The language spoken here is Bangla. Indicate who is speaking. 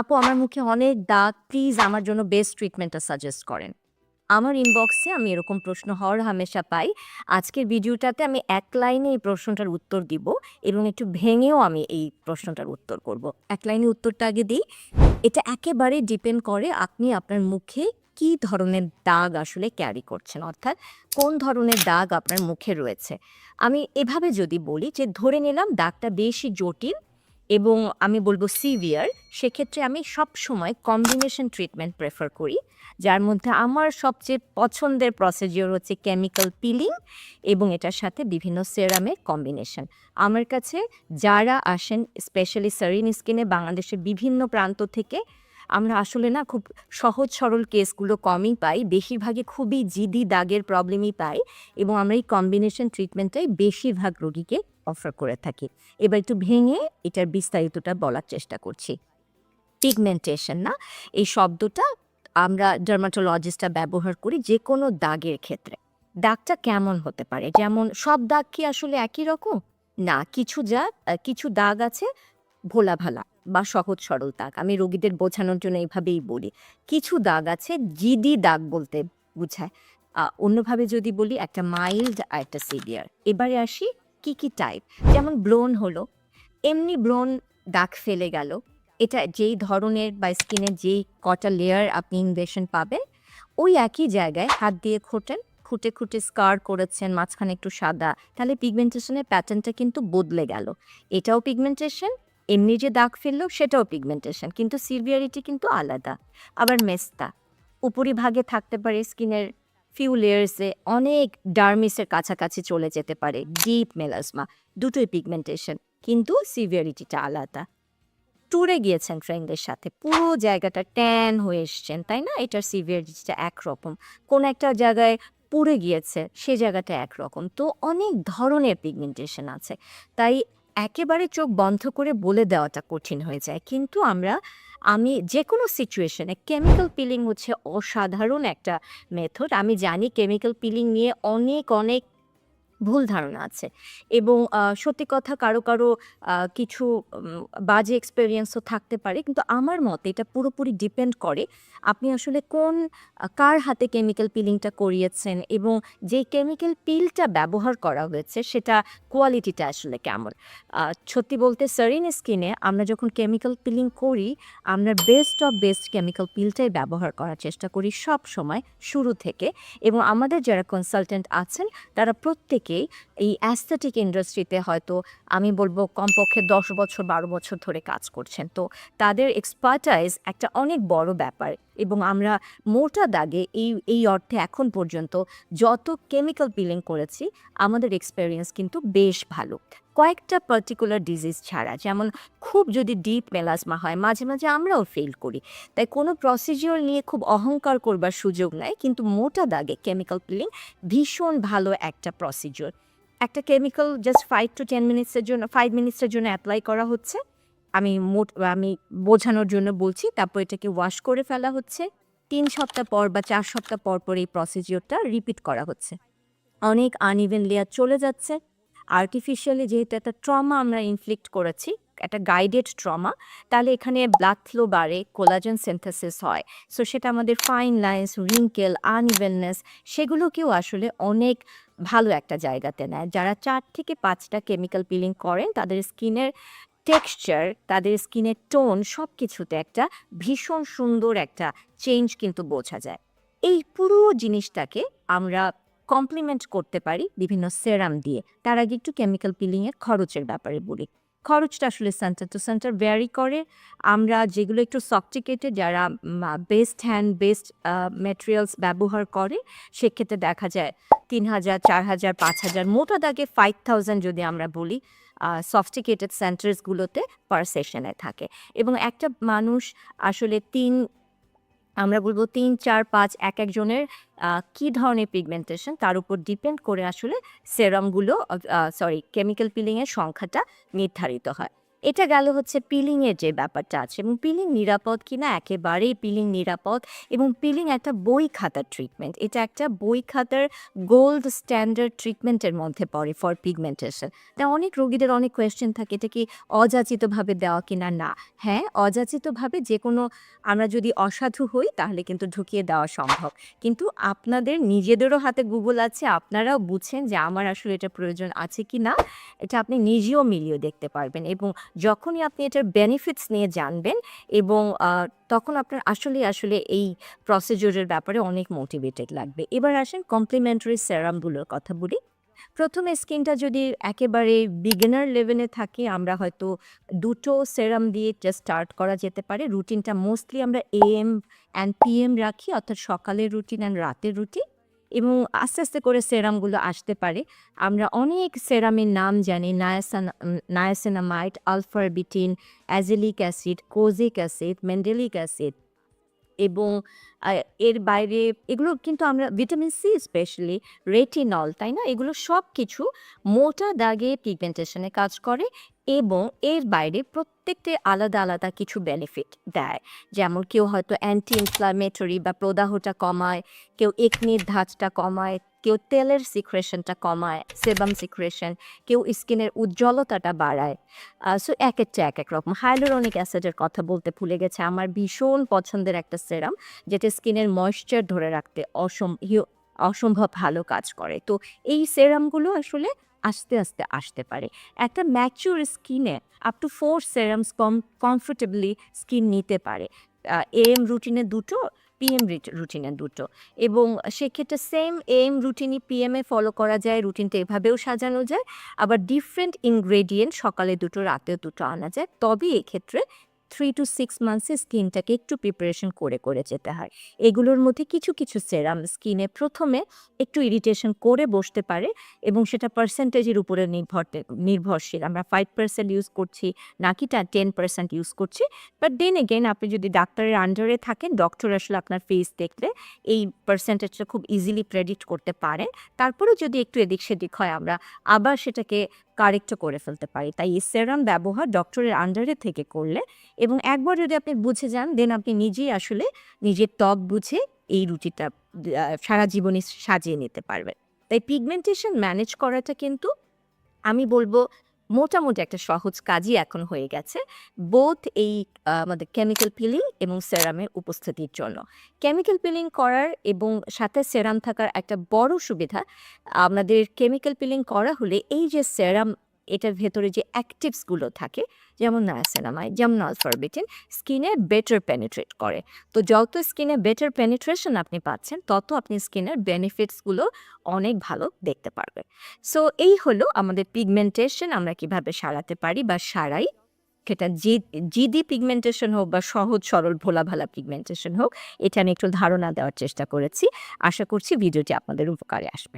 Speaker 1: আপু, আমার মুখে অনেক দাগ প্লিজ আমার জন্য বেস্ট ট্রিটমেন্টটা সাজেস্ট করেন। আমার ইনবক্সে আমি এরকম প্রশ্ন হর হামেশা পাই। আজকের ভিডিওটাতে আমি এক লাইনে এই প্রশ্নটার উত্তর দিব এবং একটু ভেঙেও আমি এই প্রশ্নটার উত্তর করব। এক লাইনে উত্তরটা আগে দিই। এটা একেবারে ডিপেন্ড করে আপনি আপনার মুখে কি ধরনের দাগ আসলে ক্যারি করছেন, অর্থাৎ কোন ধরনের দাগ আপনার মুখে রয়েছে। আমি এভাবে যদি বলি যে ধরে নিলাম দাগটা বেশি জটিল এবং আমি বলব সিভিয়ার সেক্ষেত্রে আমি সব সময় কম্বিনেশন ট্রিটমেন্ট প্রেফার করি, যার মধ্যে আমার সবচেয়ে পছন্দের প্রসিজিওর হচ্ছে কেমিক্যাল পিলিং এবং এটার সাথে বিভিন্ন সেরামের কম্বিনেশন আমার কাছে যারা আসেন স্পেশালি সারিন স্কিনে বাংলাদেশের বিভিন্ন প্রান্ত থেকে, আমরা আসলে না খুব সহজ সরল কেসগুলো কমই পাই, বেশিরভাগই খুবই জিদি দাগের প্রবলেমই পাই এবং আমরা এই কম্বিনেশন ট্রিটমেন্টটাই বেশিরভাগ রোগীকে অফার করে থাকি। এবার একটু ভেঙে এটার বিস্তারিতটা বলার চেষ্টা করছি। পিগমেন্টেশন না? এই শব্দটা আমরা ডার্মাটোলজিস্টরা ব্যবহার করি যে কোনো দাগের ক্ষেত্রে। দাগটা কেমন হতে পারে? যেমন সব দাগ কি আসলে একই রকম? না, কিছু যা, কিছু দাগ আছে ভোলা ভালা বা সহজ সরল দাগ। আমি রোগীদের বোঝানোর জন্য এইভাবেই বলি। কিছু দাগ আছে জিদি দাগ বলতে বোঝায়। অন্যভাবে যদি বলি একটা মাইল্ড আর একটা সিভিয়ার এবারে আসি কি কি টাইপ যেমন ব্রোন হলো, এমনি ব্রোন দাগ ফেলে গেল। এটা যেই ধরনের বা স্কিনের যেই কটা লেয়ার আপনি ইনভেশন পাবেন, ওই একই জায়গায় হাত দিয়ে খোটেন, খুঁটে খুঁটে স্কার করেছেন, মাঝখানে একটু সাদা, তাহলে পিগমেন্টেশনের প্যাটার্নটা কিন্তু বদলে গেল। এটাও পিগমেন্টেশন এমনি যে দাগ ফেলল সেটাও পিগমেন্টেশন কিন্তু সিভিয়ারিটি কিন্তু আলাদা। আবার মেস্তা, উপরিভাগে থাকতে পারে স্কিনের ফিউ লেয়ার্সে অনেক ডার্মিসের কাছাকাছি চলে যেতে পারে ডিপ মেলাসমা দুটোই পিগমেন্টেশন কিন্তু সিভিয়ারিটিটা আলাদা। ট্যুরে গিয়েছেন ফ্রেন্ডদের সাথে, পুরো জায়গাটা ট্যান হয়ে এসছেন, তাই না? এটার সিভিয়ারিটিটা একরকম। কোন একটা জায়গায় পুড়ে গিয়েছে, সে জায়গাটা একরকম। তো অনেক ধরনের পিগমেন্টেশন আছে। তাই একেবারে চোখ বন্ধ করে বলে দেওয়াটা কঠিন হয়ে যায়। কিন্তু আমরা, আমি যে কোনো সিচুয়েশনে কেমিক্যাল পিলিং হচ্ছে অসাধারণ একটা মেথড আমি জানি কেমিক্যাল পিলিং নিয়ে অনেক অনেক ভুল ধারণা আছে। এবং সত্যি কথা কারও কারও কিছু বাজে এক্সপেরিয়েন্সও থাকতে পারে। কিন্তু আমার মতে এটা পুরোপুরি ডিপেন্ড করে আপনি আসলে কোন কার হাতে কেমিক্যাল পিলিংটা করিয়েছেন এবং যে কেমিক্যাল পিলটা ব্যবহার করা হয়েছে সেটা কোয়ালিটিটা আসলে কেমন? সত্যি বলতে সারিন স্কিনে আমরা যখন কেমিক্যাল পিলিং করি, আমরা বেস্ট অফ বেস্ট কেমিক্যাল পিলটাই ব্যবহার করার চেষ্টা করি সব সময় শুরু থেকে এবং আমাদের যারা কনসালটেন্ট আছেন, তারা প্রত্যেকেই এই অ্যাস্থেটিক ইন্ডাস্ট্রিতে হয়তো আমি বলব কমপক্ষে দশ বছর, বারো বছর ধরে কাজ করছেন। তো তাদের এক্সপার্টাইজ একটা অনেক বড় ব্যাপার এবং আমরা মোটা দাগে এই এই অর্থে এখন পর্যন্ত যত কেমিক্যাল পিলিং করেছি, আমাদের এক্সপেরিয়েন্স কিন্তু বেশ ভালো। কয়েকটা পার্টিকুলার ডিজিজ ছাড়া, যেমন খুব যদি ডিপ মেলাসমা হয়, মাঝে মাঝে আমরাও ফেল করি। তাই কোনো প্রসিজিওর নিয়ে খুব অহংকার করবার সুযোগ নাই, কিন্তু মোটা দাগে কেমিক্যাল পিলিং ভীষণ ভালো একটা প্রসিজিওর একটা chemical just five to ten মিনিটসের জন্য ফাইভ মিনিটসের জন্য অ্যাপ্লাই করা হচ্ছে। আমি মোট, আমি বোঝানোর জন্য বলছি, তারপর এটাকে ওয়াশ করে ফেলা হচ্ছে। তিন সপ্তাহ পর বা চার সপ্তাহ পর পর এই প্রসিজিওরটা রিপিট করা হচ্ছে। অনেক আনইভেন লেয়ার চলে যাচ্ছে। আর্টিফিশিয়ালি যেহেতু একটা ট্রমা আমরা ইনফ্লিক্ট করেছি, একটা গাইডেড ট্রমা তাহলে এখানে ব্লাড ফ্লো বাড়ে কোলাজেন সিনথেসিস হয়। সো সেটা আমাদের ফাইন লাইন্স রিঙ্কেল আনইভেননেস সেগুলোকেও আসলে অনেক ভালো একটা জায়গাতে নেয়। যারা চার থেকে পাঁচটা কেমিক্যাল পিলিং করেন, তাদের স্কিনের টেক্সচার তাদের স্কিনের টোন সব কিছুতে একটা ভীষণ সুন্দর একটা চেঞ্জ কিন্তু বোঝা যায়। এই পুরো জিনিসটাকে আমরা কমপ্লিমেন্ট করতে পারি বিভিন্ন সেরাম দিয়ে। তার আগে একটু কেমিক্যাল পিলিংয়ের খরচের ব্যাপারে বলি। খরচটা আসলে সেন্টার টু সেন্টার ভ্যারি করে। আমরা যেগুলো একটু সফটিকেটেড যারা বেস্ট হ্যান্ড বেস্ট ম্যাটেরিয়ালস ব্যবহার করে, সেক্ষেত্রে দেখা যায় তিন হাজার চার হাজার পাঁচ হাজার মোটা দাগে ফাইভ থাউজেন্ড যদি আমরা বলি সফটিকেটেড সেন্টার্সগুলোতে পার সেশনে থাকে। এবং একটা মানুষ আসলে তিন আমরা বলব তিন, চার, পাঁচ, এক একজনের কি ধরনের পিগমেন্টেশন তার উপর ডিপেন্ড করে আসলে সেরামগুলো সরি কেমিক্যাল পিলিংয়ের সংখ্যাটা নির্ধারিত হয়। এটা গেল হচ্ছে পিলিংয়ের যে ব্যাপারটা আছে এবং পিলিং নিরাপদ কিনা? একেবারেই পিলিং নিরাপদ এবং পিলিং একটা বই খাতার ট্রিটমেন্ট এটা একটা বই খাতার গোল্ড স্ট্যান্ডার্ড ট্রিটমেন্টের মধ্যে পড়ে ফর পিগমেন্টেশন তা অনেক রোগীদের অনেক কোয়েশ্চেন থাকে, এটা কি অযাচিতভাবে দেওয়া কিনা? না। হ্যাঁ অযাচিতভাবে যে কোনো আমরা যদি অসাধু হই, তাহলে কিন্তু ঢুকিয়ে দেওয়া সম্ভব। কিন্তু আপনাদের নিজেদেরও হাতে গুগল আছে, আপনারাও বুঝছেন যে আমার আসলে এটা প্রয়োজন আছে কি না এটা আপনি নিজেও মিলিয়ে দেখতে পারবেন এবং যখনই আপনি এটার বেনিফিটস নিয়ে জানবেন এবং তখন আপনার আসলে আসলে এই প্রসিডিউরের ব্যাপারে অনেক মোটিভেটেড লাগবে। এবার আসেন কমপ্লিমেন্টারি সেরামগুলোর কথা বলি। প্রথমে স্কিনটা যদি একেবারে বিগিনার লেভেলে থাকে, আমরা হয়তো দুটো সেরাম দিয়ে জাস্ট স্টার্ট করা যেতে পারে। রুটিনটা মোস্টলি আমরা এএম অ্যান্ড পিএম রাখি, অর্থাৎ সকালের রুটিন অ্যান্ড রাতের রুটিন এবং আস্তে আস্তে করে সেরামগুলো আসতে পারে। আমরা অনেক সেরামের নাম জানি। Niacin niacinamide alpha arbutin, azelaic acid, kojic acid, mandelic acid এবং এর বাইরে এগুলো কিন্তু আমরা ভিটামিন সি স্পেশালি, রেটিনল, তাই না? এগুলো সব কিছু মোটা দাগে পিগমেন্টেশনে কাজ করে এবং এর বাইরে প্রত্যেকটি আলাদা আলাদা কিছু বেনিফিট দেয়। যেমন কেউ হয়তো অ্যান্টি ইনফ্লামেটরি বা প্রদাহটা কমায়, কেউ একনির ধাঁচটা কমায়, কেউ তেলের সিক্রেশনটা কমায় সেবাম সিক্রেশন কেউ স্কিনের উজ্জ্বলতাটা বাড়ায়। সো এক একটা, এক এক রকম। হাইলোরনিক অ্যাসিডের কথা বলতে ভুলে গেছে। আমার ভীষণ পছন্দের একটা সেরাম যেটা স্কিনের ময়েশ্চার ধরে রাখতে অসম হিউ- অসম্ভব ভালো কাজ করে। তো এই সেরামগুলো আসলে আস্তে আস্তে আসতে পারে। একটা ম্যাচিউর স্কিনে আপ টু ফোর সেরামস কম কমফোর্টেবলি স্কিন নিতে পারে। এএম রুটিনে দুটো পিএম রুটিনে দুটো। এবং সেক্ষেত্রে সেম এম রুটিনই পিএমে ফলো করা যায়, রুটিনটা এভাবেও সাজানো যায়। আবার ডিফারেন্ট ইনগ্রেডিয়েন্ট সকালে দুটো, রাতেও দুটো আনা যায়। তবে এক্ষেত্রে থ্রি টু সিক্স মান্থসে স্কিনটাকে একটু প্রিপারেশন করে করে যেতে হয়। এগুলোর মধ্যে কিছু কিছু সেরাম স্কিনে প্রথমে একটু ইরিটেশন করে বসতে পারে এবং সেটা পার্সেন্টেজের উপরে নির্ভর, নির্ভরশীল। আমরা ফাইভ পার্সেন্ট ইউজ করছি, নাকি টেন পার্সেন্ট ইউজ করছি। বাট দেন এগেন আপনি যদি ডাক্তারের আন্ডারে থাকেন ডক্টর আসলে আপনার ফেস দেখলে এই পার্সেন্টেজটা খুব ইজিলি প্রেডিক্ট করতে পারেন তারপরেও যদি একটু এদিক সেদিক হয়, আমরা আবার সেটাকে কারেক্টও করে ফেলতে পারি। তাই এই সেরাম ব্যবহার ডক্টরের আন্ডারে থেকে করলে এবং একবার যদি আপনি বুঝে যান দেন আপনি নিজেই আসলে নিজের ত্বক বুঝে এই রুটিটা সারা জীবনে সাজিয়ে নিতে পারবেন। তাই পিগমেন্টেশন ম্যানেজ করাটা কিন্তু আমি বলব মোটামুটি একটা সহজ কাজই এখন হয়ে গেছে। বোধ এই আমাদের কেমিক্যাল পিলিং এবং সেরামের উপস্থিতির জন্য। কেমিক্যাল পিলিং করার এবং সাথে সেরাম থাকার একটা বড় সুবিধা আপনাদের কেমিক্যাল পিলিং করা হলে এই যে সেরাম এটার ভেতরে যে অ্যাক্টিভসগুলো থাকে, যেমন নায়াসেনামাইড যেমন আলফারবিটিন স্কিনে বেটার পেনিট্রেট করে। তো যত স্কিনে বেটার পেনিট্রেশন আপনি পাচ্ছেন, তত আপনি স্কিনের বেনিফিটসগুলো অনেক ভালো দেখতে পারবেন। সো এই হলো আমাদের পিগমেন্টেশন আমরা কীভাবে সারাতে পারি বা সারাই। সেটা জিডি পিগমেন্টেশন হোক বা সহজ সরল ভোলা ভালা পিগমেন্টেশন হোক, এটা আমি একটু ধারণা দেওয়ার চেষ্টা করেছি। আশা করছি ভিডিওটি আপনাদের উপকারে আসবে।